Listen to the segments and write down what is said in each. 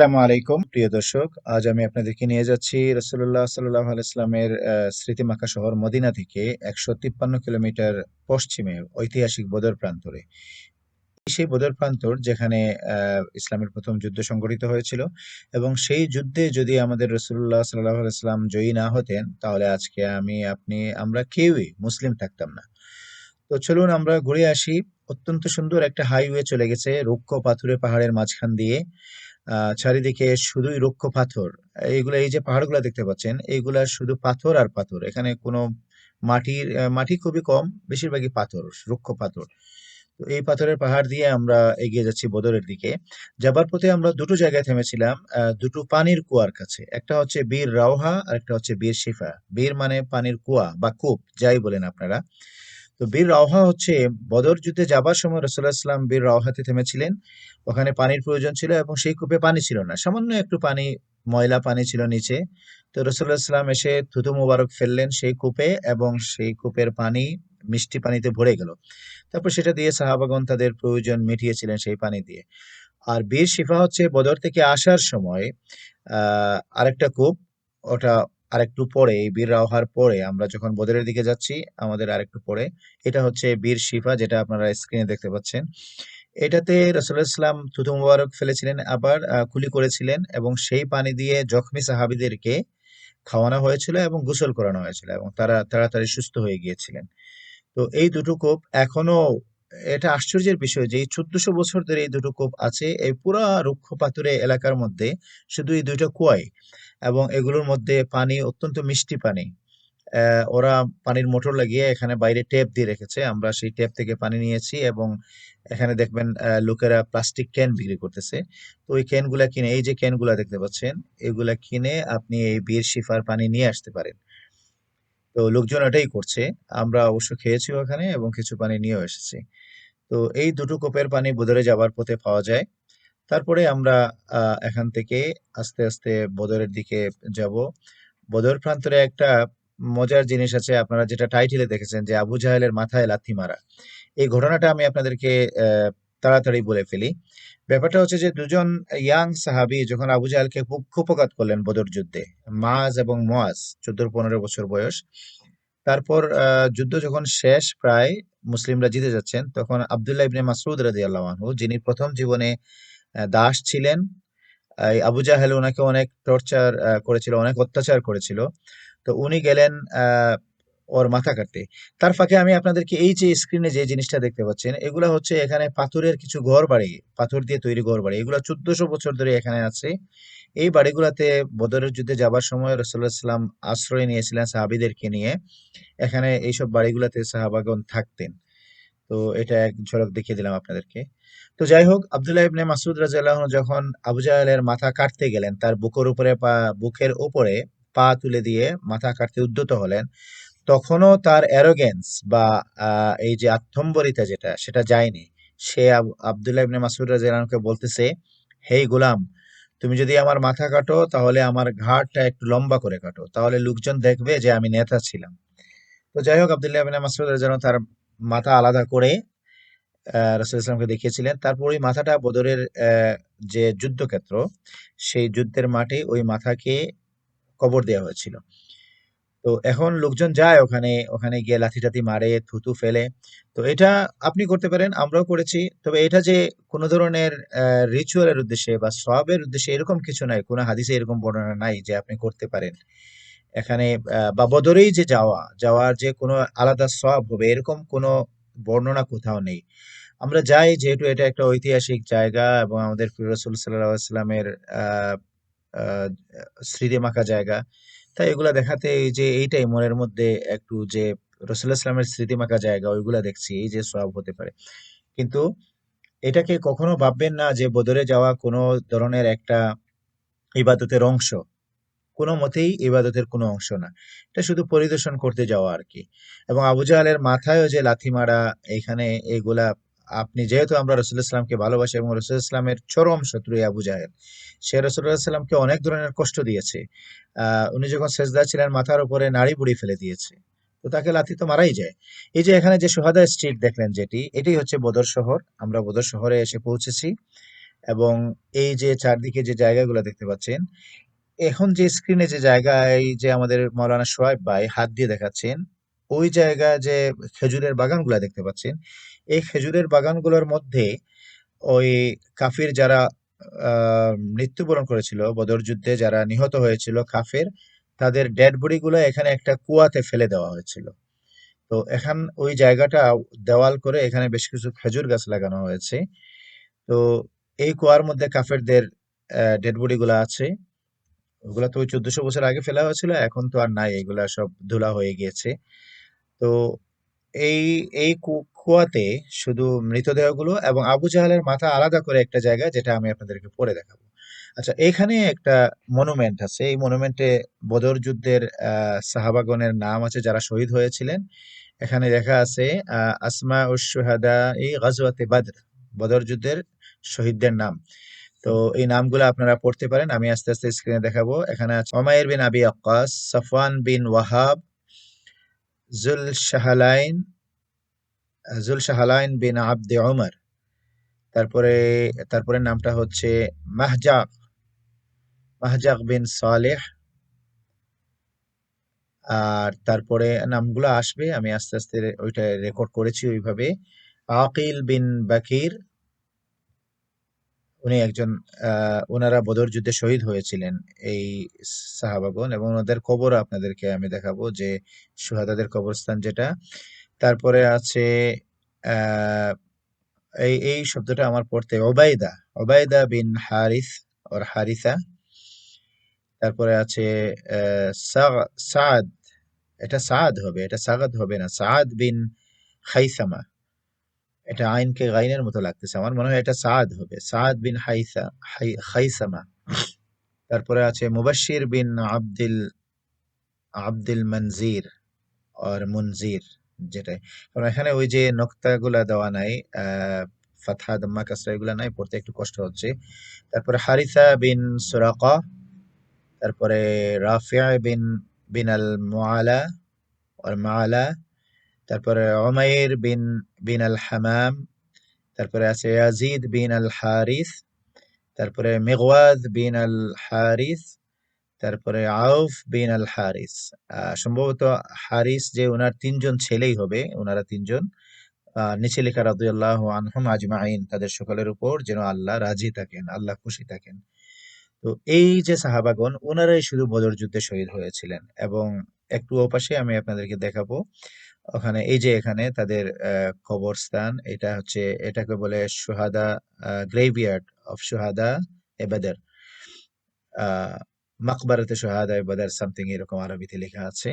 আসসালামু আলাইকুম, প্রিয় দর্শক। আজ আমি আপনাদেরকে নিয়ে যাচ্ছি রসুল্লাহ সাল্লাহ আলাইস্লামের স্মৃতিমাখা শহর মদিনা থেকে একশো তিপ্পান্ন কিলোমিটার পশ্চিমে ঐতিহাসিক বদর প্রান্তরে। সেই বদর প্রান্তর যেখানে ইসলামের প্রথম যুদ্ধ সংঘটিত হয়েছিল এবং সেই যুদ্ধে যদি আমাদের রসুল্লাহ সাল্লাহ আলাইস্লাম জয়ী না হতেন, তাহলে আজকে আমি, আপনি, আমরা কেউই মুসলিম থাকতাম না। তো চলুন আমরা ঘুরে আসি। অত্যন্ত সুন্দর একটা হাইওয়ে চলে গেছে রুক্ষ পাথুরে পাহাড়ের মাঝখান দিয়ে। চারিদিকে শুধুই রুক্ষ পাথর। এইগুলা, এই যে পাহাড়গুলো দেখতে পাচ্ছেন, এইগুলা শুধু পাথর আর পাথর। এখানে কোনো মাটির মাটি খুবই কম, বেশিরভাগই পাথর, রুক্ষ পাথর। তো এই পাথরের পাহাড় দিয়ে আমরা এগিয়ে যাচ্ছি বদরের দিকে। যাবার পথে আমরা দুটো জায়গায় থেমেছিলাম দুটো পানির কুয়ার কাছে। একটা হচ্ছে বীর রাওহা আর একটা হচ্ছে বীর শিফা। বীর মানে পানির কুয়া বা কূপ, যাই বলেন আপনারা। তো বীর রাওহা হচ্ছে বদর যুদ্ধে যাবার সময় রসুল্লাহ ইসলাম বীর রাওহাতে থেমেছিলেন। ওখানে পানির প্রয়োজন ছিল এবং সেই কূপে পানি ছিল না। সামান্য একটু পানি, ময়লা পানি ছিল নিচে। তো রসুল্লাহ ইসলাম এসে থুতু মুবারক ফেললেন সেই কূপে এবং সেই কূপের পানি মিষ্টি পানিতে ভরে গেল। তারপর সেটা দিয়ে সাহাবাগন তাদের প্রয়োজন মিটিয়েছিলেন সেই পানি দিয়ে। আর বীর শিফা হচ্ছে বদর থেকে আসার সময় আরেকটা কূপ, ওটা আরেকটু পরে, এই বীর রাওহার পরে আমরা যখন বদরের দিকে যাচ্ছি, আমাদের আরেকটু পরে, এটা হচ্ছে বীর শিফা যেটা আপনারা স্ক্রিনে দেখতে পাচ্ছেন। এটাতে রসুল্লাহ ইসলাম থুতু মুবারক ফেলেছিলেন, আবার কুলি করেছিলেন এবং সেই পানি দিয়ে জখমি সাহাবিদেরকে খাওয়ানো হয়েছিল এবং গোসল করানো হয়েছিল এবং তারা তাড়াতাড়ি সুস্থ হয়ে গিয়েছিলেন। তো এই দুটো কোপ এখনও এটা আশ্চর্যের বিষয় যে চোদ্দশো বছর ধরে এই দুটো কূপ আছে, এই পুরা রুক্ষ পাথুরে এলাকার মধ্যে শুধু এই দুইটা কুয়াই এবং এগুলোর মধ্যে পানি, অত্যন্ত মিষ্টি পানি। ওরা পানির মোটর লাগিয়ে এখানে বাইরে ট্যাপ দিয়ে রেখেছে। আমরা সেই ট্যাপ থেকে পানি নিয়েছি এবং এখানে দেখবেন লোকেরা প্লাস্টিক ক্যান বিক্রি করতেছে। তো ওই ক্যানগুলা কিনে, এই যে ক্যানগুলা দেখতে পাচ্ছেন, এগুলা কিনে আপনি এই বীর শিফার পানি নিয়ে আসতে পারেন। তো লোকজন এটাই করছে। আমরা অবশ্য খেয়েছি ওখানে এবং কিছু পানি নিয়েও এসেছি। তো এই দুটো কোপের পানি বদরে যাওয়ার পথে পাওয়া যায়। তারপরে আমরা এখান থেকে আস্তে আস্তে বদরের দিকে যাব। বদর প্রান্তরে একটা মজার জিনিস আছে, আপনারা যেটা টাইটেলে দেখেছেন যে আবু জাহেলের মাথায় লাথি মারা। এই ঘটনাটা আমি আপনাদেরকে তাড়াতাড়ি বলে ফেলি। ব্যাপারটা হচ্ছে যে দুজন ইয়াং সাহাবি যখন আবু জাহেলকে খুব কুপকাত করলেন বদর যুদ্ধে মাজ এবং মোয়াজ চোদ্দ পনেরো বছর বয়স তারপর যুদ্ধ যখন শেষ প্রায় মুসলিমরা জিতে যাচ্ছেন তখন আব্দুল্লাহ ইবনে মাসুদ রাদিয়াল্লাহু আনহু যিনি প্রথম জীবনে দাস ছিলেন আবু জাহেল ওনাকে অনেক টর্চার করেছিল অনেক অত্যাচার করেছিল। তো উনি গেলেন আহ, ওর মাথা কাটতে। তার ফাঁকে আমি আপনাদেরকে এই যে স্ক্রিনে যে জিনিসটা দেখতে পাচ্ছেন, এগুলো হচ্ছে এখানে পাথরের কিছু ঘর বাড়ি, পাথর দিয়ে তৈরি ঘর বাড়ি। এগুলো চোদ্দশো বছর ধরে এখানে আছে। এই বাড়িগুলাতে বদরের যুদ্ধে যাবার সময় রসুল্লাহ সাল্লাম আশ্রয় নিয়েছিলেন সাহাবীদেরকে নিয়ে। এখানে এইসব বাড়িগুলাতে সাহাবাগণ থাকতেন। তো এটা এক ঝলক দেখিয়ে দিলাম আপনাদেরকে। তো যাই হোক, আব্দুল্লাহ ইবনে মাসুদ আনহু যখন আবু জাহেলের মাথা কাটতে গেলেন, তার বুকের উপরে পা, বুকের উপরে পা তুলে দিয়ে মাথা কাটতে উদ্যত হলেন তখনও তার অ্যারোগেন্স বা এই যে আত্মম্বরিতা যেটা, সেটা যায়নি। সে আব- আব্দুল্লাহ ইবনে মাসুদ আনহুকে বলতেছে, হেই গোলাম, তুমি যদি আমার মাথা কাটো, তাহলে আমার ঘাড়টা একটু লম্বা করে কাটো। তাহলে লোকজন দেখবে যে আমি নেতা ছিলাম। তো যাই হোক, আবদুল্লাহ ইবনে মাসউদ যেন তার মাথা আলাদা করে রাসূল ইসলামকে দেখিয়েছিলেন। তারপর ওই মাথাটা বদরের যে যুদ্ধক্ষেত্র, সেই যুদ্ধের মাঠে ওই মাথাকে কবর দেওয়া হয়েছিল। তো এখন লোকজন যায় ওখানে ওখানে গিয়ে লাথি টাথি মারে, থুতু ফেলে। তো এটা আপনি করতে পারেন, আমরাও করেছি। তবে এটা যে কোনো ধরনের রিচুয়ালের উদ্দেশ্যে বা সওয়াবের উদ্দেশ্যে এরকম কিছু নাই, কোনো হাদিসে এরকম বর্ণনা নাই যে আপনি করতে পারেন। এখানে বা বদরেই যে যাওয়া, যাওয়ার যে কোনো আলাদা সওয়াব হবে, এরকম কোনো বর্ণনা কোথাও নেই। আমরা যাই যেহেতু এটা একটা ঐতিহাসিক জায়গা এবং আমাদের প্রিয় রাসূল সাল্লাল্লাহু আহ আহ স্মৃতিমাখা জায়গা। তাই এগুলা দেখাতে এই যে এইটাই মনের মধ্যে একটু যে রাসূলুল্লাহ সাল্লামের স্মৃতিমাখা জায়গা, ওইগুলা দেখছি, এই যে সওয়াব হতে পারে। কিন্তু এটাকে কখনো ভাববেন না যে বদরে যাওয়া কোনো ধরনের একটা ইবাদতের অংশ। কোনো মতেই ইবাদতের কোনো অংশ না। এটা শুধু পরিদর্শন করতে যাওয়া আর কি। এবং আবু জাহেলের মাথায়ও যে লাথি মারা এখানে এগুলা আপনি যেহেতু আমরা রসুল্লাহ ইসলামকে ভালোবাসি এবং রসুল্লাহ ইসলামের চরম শত্রু আবু জাহেল, সে রসুল্লাহ সাল্লামকে অনেক ধরনের কষ্ট দিয়েছে। উনি যখন সেজদা ছিলেন, মাথার উপরে নাড়ি বুড়ি ফেলে দিয়েছে। তো তাকে লাথি তো মারাই যায়। এই যে এখানে যে সোহাদা স্ট্রিট দেখলেন যেটি, এটি হচ্ছে বদর শহর। আমরা বদর শহরে এসে পৌঁছেছি এবং এই যে চারদিকে যে জায়গাগুলো দেখতে পাচ্ছেন, এখন যে স্ক্রিনে যে জায়গায় যে আমাদের মৌলানা সোহাইব ভাই হাত দিয়ে দেখাচ্ছেন ওই জায়গায় যে খেজুরের বাগানগুলো দেখতে পাচ্ছেন, এই খেজুরের বাগানগুলোর মধ্যে ওই কাফির যারা মৃত্যুবরণ করেছিল, বদর যুদ্ধে যারা নিহত হয়েছিল কাফের, তাদের ডেড বডি গুলো এখানে একটা কুয়াতে ফেলে দেওয়া হয়েছিল। তো এখন, ওই জায়গাটা দেওয়াল করে এখানে বেশ কিছু খেজুর গাছ লাগানো হয়েছে। তো এই কুয়ার মধ্যে কাফেরদের ডেড বডি গুলো আছে। ওগুলা তো ওই চোদ্দশো বছর আগে ফেলা হয়েছিল, এখন তো আর নাই, এগুলা সব ধুলা হয়ে গিয়েছে। তো এই এই কুয়াতে শুধু মৃতদেহগুলো এবং আবু জাহালের মাথা আলাদা করে একটা জায়গা যেটা আমি আপনাদেরকে পরে দেখাবো। আচ্ছা এখানে একটা মনুমেন্ট আছে। এই মনুমেন্টে বদর যুদ্ধের সাহাবাগণের নাম আছে যারা শহীদ হয়েছিলেন। এখানে লেখা আছে আসমা উশ শুহাদা এই গাজওয়াতে বাদর, বদর যুদ্ধের শহীদদের নাম। তো এই নামগুলো আপনারা পড়তে পারেন। আমি আস্তে আস্তে স্ক্রিনে দেখাবো। এখানে আছে Umair bin Abi Akkas, Safwan bin Wahab Zul Shahlain Zul Shahlain bin Abde Omar তারপরে তারপরে নামটা হচ্ছে মাহজাক মাহজাক বিন সালেহ। আর তারপরে নামগুলো আসবে, আমি আস্তে আস্তে ওইটা রেকর্ড করেছি ওইভাবে। আকিল বিন বাকির উনি একজন ওনারা বদর যুদ্ধে শহীদ হয়েছিলেন, এই সাহাবাগন এবং ওনাদের কবর আপনাদেরকে আমি দেখাবো যে সুহাদাদের কবরস্থান যেটা। তারপরে আছে এই এই শব্দটা আমার পড়তে, ওবায়দা ওবায়দা বিন হারিস ওর হারিসা। তারপরে আছে সাদ, এটা সাদ হবে, এটা সাগাদ হবে না, সাদ বিন খাইসামা। এটা আইনকে গাইনের মতো লাগতেছে। আমার মনে হয় এটা সাদ হবে। সাদ বিন হাইসা, হাই- খাইসামা। তারপরে আছে মুবাশির বিন আব্দুল আব্দুল মনজির আর মুনজির যেটাই। কারণ এখানে ওই যে নোক্তাগুলা দেওয়া নাই ফাতহা দাম্মা কাসরা এগুলা নাই, পড়তে একটু কষ্ট হচ্ছে। তারপরে হারিসা বিন সুরাকা, তারপরে রাফিয়া বিন বিন আল মুআলা, আর মাআলা তারপরে উমাইর বিন বিন আল হামাম, তারপরে আছে ইয়াজিদ বিন আল হারিস, তারপরে মেঘওয়াজ বিন আল হারিস, তারপরে আউফ বিন আল হারিস। সম্ভবত হারিস যে ওনার তিনজন ছেলেই হবে ওনারা তিনজন। নিচে লেখা রাদিয়াল্লাহু আনহুম আজমাইন, তাদের সকলের উপর যেন আল্লাহ রাজি থাকেন, আল্লাহ খুশি থাকেন। তো এই যে সাহাবাগণ ওনারাই শুধু বদর যুদ্ধে শহীদ হয়েছিলেন। এবং একটু ওপাশে আমি আপনাদেরকে দেখাবো ওখানে, এই যে এখানে তাদের কবরস্থান, এটা হচ্ছে, এটাকে বলে সুহাদা গ্রেভিয়ার্ড অফ সুহাদা এ বদর। আহ মাকবারাতে সোহাদা বদার, সামথিং এরকম আরবিতে লেখা আছে।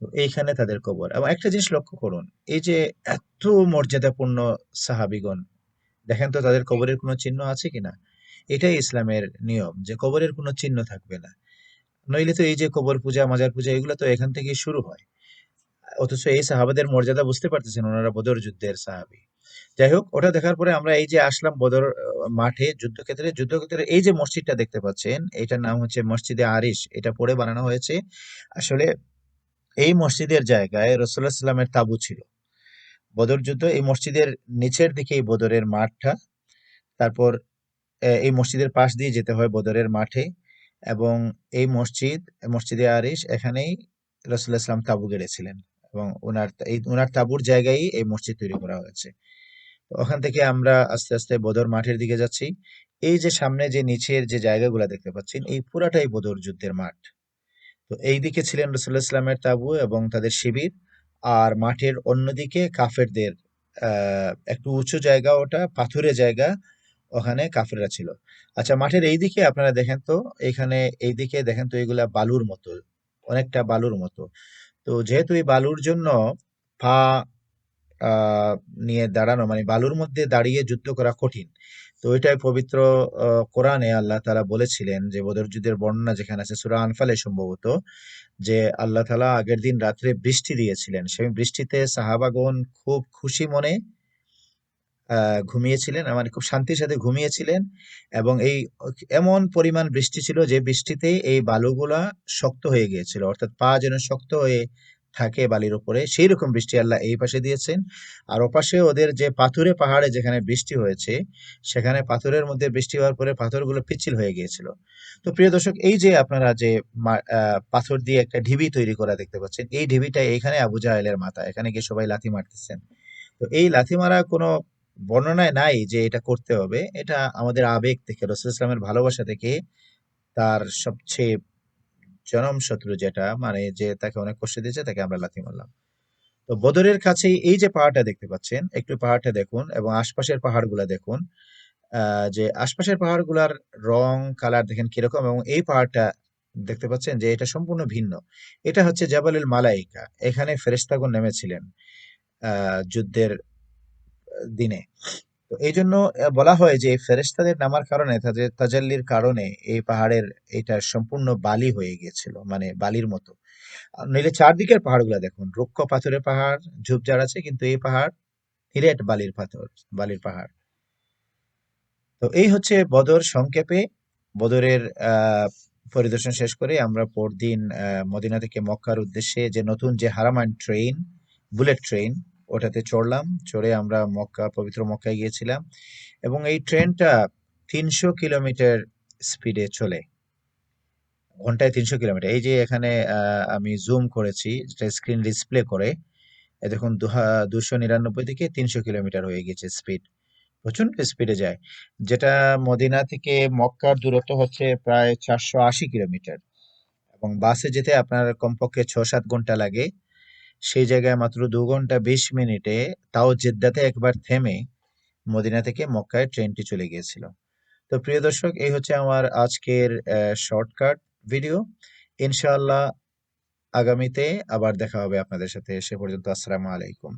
তো এইখানে তাদের কবর। এবং একটা জিনিস লক্ষ্য করুন, এই যে এত মর্যাদাপূর্ণ সাহাবিগণ, দেখেন তো তাদের কবরের কোনো চিহ্ন আছে কিনা? এটাই ইসলামের নিয়ম, যে কবরের কোনো চিহ্ন থাকবে না। নইলে তো এই যে কবর পূজা, মাজার পূজা, এগুলো তো এখান থেকেই শুরু হয়। অথচ এই সাহাবাদের মর্যাদা বুঝতে পারতেছেন ওনারা বদর যুদ্ধের সাহাবী। যাই হোক, ওটা দেখার পরে আমরা এই যে আসলাম বদর মাঠে যুদ্ধক্ষেত্রে। যুদ্ধক্ষেত্রে এই যে মসজিদটা দেখতে পাচ্ছেন, এটার নাম হচ্ছে মসজিদে আরিশ। এটা পরে বানানো হয়েছে। আসলে এই মসজিদের জায়গায় রসুল্লাহ সাল্লামের তাঁবু ছিল। বদর যুদ্ধ, এই মসজিদের নিচের দিকে এই বদরের মাঠটা। তারপর এই মসজিদের পাশ দিয়ে যেতে হয় বদরের মাঠে এবং এই মসজিদ, মসজিদে আরিশ, এখানেই রসুল্লাহ সাল্লাম তাঁবু গেড়েছিলেন। এবং ওনার এই ওনার তাঁবুর জায়গায় এই মসজিদ তৈরি করা হয়েছে। ওখান থেকে আমরা আস্তে আস্তে বদর মাঠের দিকে যাচ্ছি। এই যে সামনে যে নিচের যে জায়গাগুলো দেখতে পাচ্ছেন, এই পুরাটাই বদর যুদ্ধের মাঠ। তো এই দিকে ছিলেন রসুল্লাহ ইসলামের তাঁবু এবং তাদের শিবির। আর মাঠের অন্যদিকে কাফেরদের একটু উঁচু জায়গা ওটা, পাথুরে জায়গা ওখানে কাফেররা ছিল। আচ্ছা মাঠের এই দিকে আপনারা দেখেন তো, এখানে এই দিকে দেখেন তো এগুলা বালুর মতো, অনেকটা বালুর মতো। তো যেহেতু এই বালুর জন্য ফা নিয়ে দাঁড়ানো মানে বালুর মধ্যে দাঁড়িয়ে যুদ্ধ করা কঠিন, তো এটাই পবিত্র কোরআনে আল্লাহ তালা বলেছিলেন যে বদরযুদ্ধের বর্ণনা যেখানে আছে সুরা আনফালে সম্ভবত, যে আল্লাহ তালা আগের দিন রাত্রে বৃষ্টি দিয়েছিলেন। সেই বৃষ্টিতে সাহাবাগন খুব খুশি মনে ঘুমিয়েছিলেন মানে খুব শান্তির সাথে ঘুমিয়েছিলেন এবং এই এমন পরিমাণ বৃষ্টি ছিল যে বৃষ্টিতে এই বালুগুলা শক্ত হয়ে গিয়েছিল, অর্থাৎ পা যেন শক্ত হয়ে থাকে বালির উপরে, সেই রকম বৃষ্টি আল্লাহ এই পাশে দিয়েছেন। আর ওপাশে ওদের যে পাথুরে পাহাড়ে যেখানে বৃষ্টি হয়েছে, সেখানে পাথরের মধ্যে বৃষ্টি হওয়ার পরে পাথরগুলো পিচ্ছিল হয়ে গিয়েছিল। তো প্রিয় দর্শক, এই যে আপনারা যে পাথর দিয়ে একটা ঢিবি তৈরি করা দেখতে পাচ্ছেন, এই ঢিবিটা এইখানে আবু জাহেলের মাথা, এখানে গিয়ে সবাই লাথি মারতেছেন। তো এই লাথি মারা কোনো বর্ণনায় নাই যে এটা করতে হবে। এটা আমাদের আবেগ থেকে, রসুল ইসলামের ভালোবাসা থেকে তার সবচেয়ে জনম শত্রু যেটা মানে যে তাকে অনেক কষ্ট দিয়েছে, তাকে আমরা লাথি মারলাম। তো বদরের কাছেই এই যে পাহাড়টা দেখতে পাচ্ছেন, একটু পাহাড়টা দেখুন এবং আশপাশের পাহাড়গুলা দেখুন যে আশপাশের পাহাড়গুলার রং, কালার দেখেন কীরকম এবং এই পাহাড়টা দেখতে পাচ্ছেন যে এটা সম্পূর্ণ ভিন্ন। এটা হচ্ছে জাবালুল মালাইকা। এখানে ফেরেশতাগণ নেমেছিলেন যুদ্ধের দিনে। তো এই জন্য বলা হয় যে ফেরেস্তাদের নামার কারণে তাদের তাজাল্লির কারণে এই পাহাড়ের এটা সম্পূর্ণ বালি হয়ে গিয়েছিল মানে বালির মতো। নইলে চারদিকের পাহাড়গুলো দেখুন, রুক্ষ পাথরের পাহাড়, ঝোপঝাড় আছে, কিন্তু এই পাহাড় নিরেট বালির পাথর, বালির পাহাড়। তো এই হচ্ছে বদর সংক্ষেপে। বদরের পরিদর্শন শেষ করে আমরা পরদিন মদিনা থেকে মক্কার উদ্দেশ্যে যে নতুন যে হারামান ট্রেন বুলেট ট্রেন ওটাতে চড়লাম, চড়ে আমরা মক্কা, পবিত্র মক্কায় গিয়েছিলাম এবং এই ট্রেনটা তিনশো কিলোমিটার স্পিডে চলে। ঘন্টায় তিনশো কিলোমিটার। এই যে এখানে আমি জুম করেছি যেটা স্ক্রিন ডিসপ্লে করে দেখুন দুশো নিরানব্বই থেকে তিনশো কিলোমিটার হয়ে গেছে স্পিড প্রচণ্ড স্পিডে যায়। যেটা মদিনা থেকে মক্কার দূরত্ব হচ্ছে প্রায় চারশো আশি কিলোমিটার এবং বাসে যেতে আপনার কমপক্ষে ছ সাত ঘণ্টা লাগে। সেই জায়গায় মাত্র দু ঘণ্টা বিশ মিনিটে তাও জেদ্দাতে একবার থেমে মদিনা থেকে মক্কায় ট্রেনটি চলে গিয়েছিল। তো প্রিয় দর্শক, এই হচ্ছে আমার আজকের শর্টকাট ভিডিও ইনশাআল্লাহ আগামীতে আবার দেখা হবে আপনাদের সাথে। সে পর্যন্ত আসসালামু আলাইকুম।